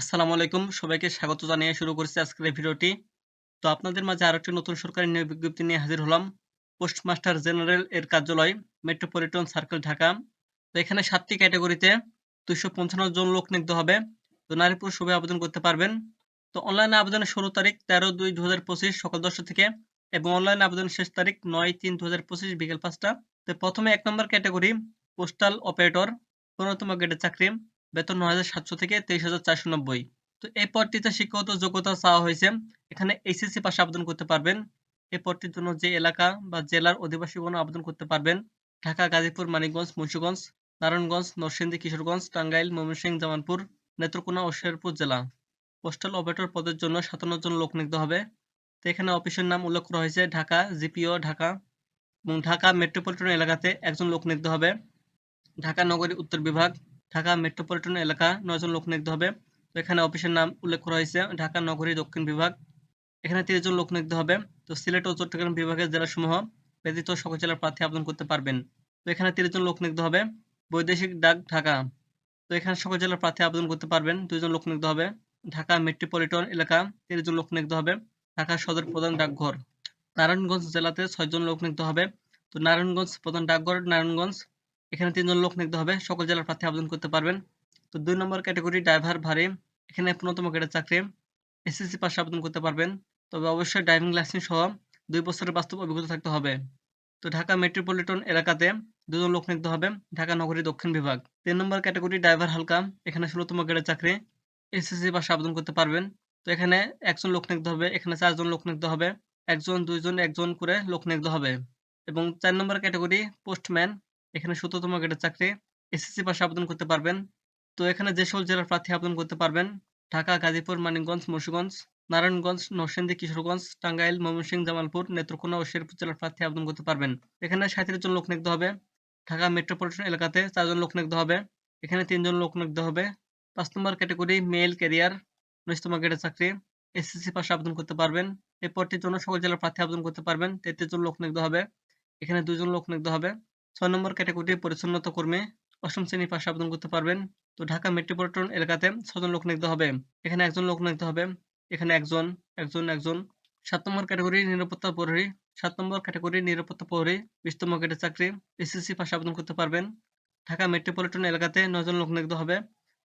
আসসালামু আলাইকুম। সবাইকে স্বাগত জানিয়ে শুরু করছি আজকের এই ভিডিওটি। তো আপনাদের মাঝে আরও একটি নতুন সরকারি নিয়োগ বিজ্ঞপ্তি নিয়ে হাজির হলাম। পোস্টমাস্টার জেনারেল এর কার্যালয়, মেট্রোপলিটন সার্কেল, ঢাকা। তো এখানে সাতটি ক্যাটাগরিতে দুইশো পঞ্চান্ন জন লোক নিয়োগ হবে। তো নারী পুরুষ সবাই আবেদন করতে পারবেন। তো অনলাইনে আবেদনের শুরু তারিখ তেরো দুই দু হাজার পঁচিশ সকাল দশটা থেকে এবং অনলাইনে আবেদনের শেষ তারিখ নয় তিন দু হাজার পঁচিশ বিকেল পাঁচটা। তো প্রথমে এক নম্বর ক্যাটাগরি, পোস্টাল অপারেটর, পনেরোতম গ্রেডের চাকরি। বেতন নয় হাজার সাতশো থেকে তেইশ হাজার চারশো নব্বই। তো এই পদটিতে শিক্ষাগত যোগ্যতা চাওয়া হয়েছে। এখানে এইচএসসি পাশে আবেদন করতে পারবেন। এই পদটির জন্য যে এলাকা বা জেলার অধিবাসীগণ আবেদন করতে পারবেন। ঢাকা, গাজীপুর, মানিকগঞ্জ, মুন্সিগঞ্জ, নারায়ণগঞ্জ, নরসিংদী, কিশোরগঞ্জ, টাঙ্গাইল, ময়মনসিংহ, জামালপুর, নেত্রকোনা ও শেরপুর জেলা। পোস্টাল অপারেটর পদের জন্য সাতান্ন জন লোক নিতে হবে। তো এখানে অফিসের নাম উল্লেখ করা হয়েছে। ঢাকা, জিপিও, ঢাকা এবং ঢাকা মেট্রোপলিটন এলাকাতে একজন লোক নিয়োগ হবে। ঢাকা নগরী উত্তর বিভাগ ঢাকা মেট্রোপলিটন এলাকা নয়জন লোক নিয়োগ হবে। তো এখানে অফিসের নাম উল্লেখ করা হয়েছে। ঢাকা নগরী দক্ষিণ বিভাগ। এখানে তিরিশ জন লোক নিয়োগ হবে। তো সিলেট ও চট্টগ্রাম বিভাগের জেলাসমূহ ব্যতীত সকল জেলার প্রার্থী আবেদন করতে পারবেন। তো এখানে তিরিশ জন লোক নিয়োগ হবে। বৈদেশিক ডাক ঢাকা। তো এখানে সকল জেলার প্রার্থী আবেদন করতে পারবেন। দুইজন লোক নিয়োগ হবে। ঢাকা মেট্রোপলিটন এলাকা তিরিশ জন লোক নিয়োগ হবে। ঢাকা সদর প্রধান ডাকঘর। নারায়ণগঞ্জ জেলাতে ছয়জন লোক নিয়োগ হবে। তো নারায়ণগঞ্জ প্রধান ডাকঘর নারায়ণগঞ্জ। এখানে তিনজন লোক নিতে হবে। সকল জেলার প্রার্থী আবেদন করতে পারবেন। তো দুই নম্বর ক্যাটাগরি ড্রাইভার ভারী। এখানে পূর্ণতম গ্রেডের চাকরি। এসএসসি পাশে আবেদন করতে পারবেন। তবে অবশ্যই ড্রাইভিং লাইসেন্স সহ দুই বছরের বাস্তব অভিজ্ঞতা থাকতে হবে। তো ঢাকা মেট্রোপলিটন এলাকাতে দুজন লোক নিতে হবে। ঢাকা নগরী দক্ষিণ বিভাগ। তিন নম্বর ক্যাটাগরি ড্রাইভার হালকা। এখানে ষোলোতম গ্রেডের চাকরি। এসএসসি পাশে আবেদন করতে পারবেন। তো এখানে একজন লোক নিতে হবে। এখানে চারজন লোক নিতে হবে। একজন, দুইজন, একজন করে লোক নিতে হবে। এবং চার নম্বর ক্যাটাগরি পোস্টম্যান। এখানে সতেরোতম গ্রেডের চাকরি এসএসসি পাশে আবেদন করতে পারবেন। তো এখানে যে সকল জেলার প্রার্থী আবেদন করতে পারবেন, ঢাকা, গাজীপুর, মানিকগঞ্জ, মুন্সিগঞ্জ, নারায়ণগঞ্জ, নরসিংদী, কিশোরগঞ্জ, টাঙ্গাইল, ময়মনসিংহ, জামালপুর, নেত্রকোনা ও শেরপুর জেলার প্রার্থী আবেদন করতে পারবেন। এখানে সাঁত্রিশ জন লোক নিয়োগ হবে। ঢাকা মেট্রোপলিটন এলাকাতে চারজন লোক নিয়োগ হবে। এখানে তিনজন লোক নিয়োগ হবে। পাঁচ নম্বর ক্যাটাগরি, মেল ক্যারিয়ার উনিশতম গ্রেডের চাকরি এসএসসি পাশে আবেদন করতে পারবেন। এই পদটির জন্য সকল জেলার প্রার্থী আবেদন করতে পারবেন। তেত্রিশ জন লোক নিয়োগ হবে। এখানে দুজন লোক নিয়োগ হবে। ছয় নম্বর ক্যাটাগরি পরিচ্ছন্নতা কর্মী অষ্টম শ্রেণি পাশে আবেদন করতে পারবেন। তো ঢাকা মেট্রোপলিটন এলাকাতে ছজন লোক নিতে হবে। এখানে একজন লোক নিতে হবে, এখানে একজন একজন একজন। সাত নম্বর ক্যাটাগরি নিরাপত্তা প্রহরী, সাত নম্বর ক্যাটাগরি নিরাপত্তা প্রহরী বিশতম গ্রেডের চাকরি এসএসসি পাশে আবেদন করতে পারবেন। ঢাকা মেট্রোপলিটন এলাকাতে নয়জন লোক নিয়োগ হবে।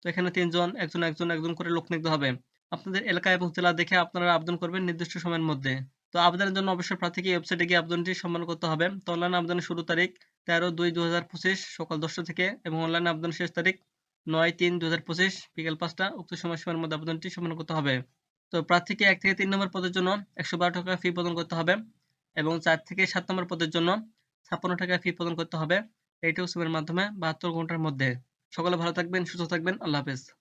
তো এখানে তিনজন, একজন একজন একজন করে লোক নিয়োগ হবে। আপনাদের এলাকা এবং জেলা দেখে আপনারা আবেদন করবেন নির্দিষ্ট সময়ের মধ্যে। তো আবেদনের জন্য অবশ্যই প্রার্থীকে ওয়েবসাইটে গিয়ে আবেদনটি সম্মান করতে হবে। তো অনলাইন আবেদনের শুরু তারিখ তেরো দুই দু হাজার পঁচিশ, সকাল দশটা থেকে এবং অনলাইন আবেদনের শেষ তারিখ নয় তিন দু হাজার পঁচিশ, বিকেল পাঁচটা। উক্ত সময়সীমার মধ্যে আবেদনটি সম্পন্ন করতে হবে। তো প্রার্থীকে এক থেকে তিন নম্বর পদের জন্য একশো বারো টাকা ফি প্রদান করতে হবে এবং চার থেকে সাত নম্বর পদের জন্য ছাপ্পান্ন টাকা ফি প্রদান করতে হবে। এইটুকু সময়ের মাধ্যমে বাহাত্তর ঘণ্টার মধ্যে। সকলে ভালো থাকবেন, সুস্থ থাকবেন। আল্লাহ হাফেজ।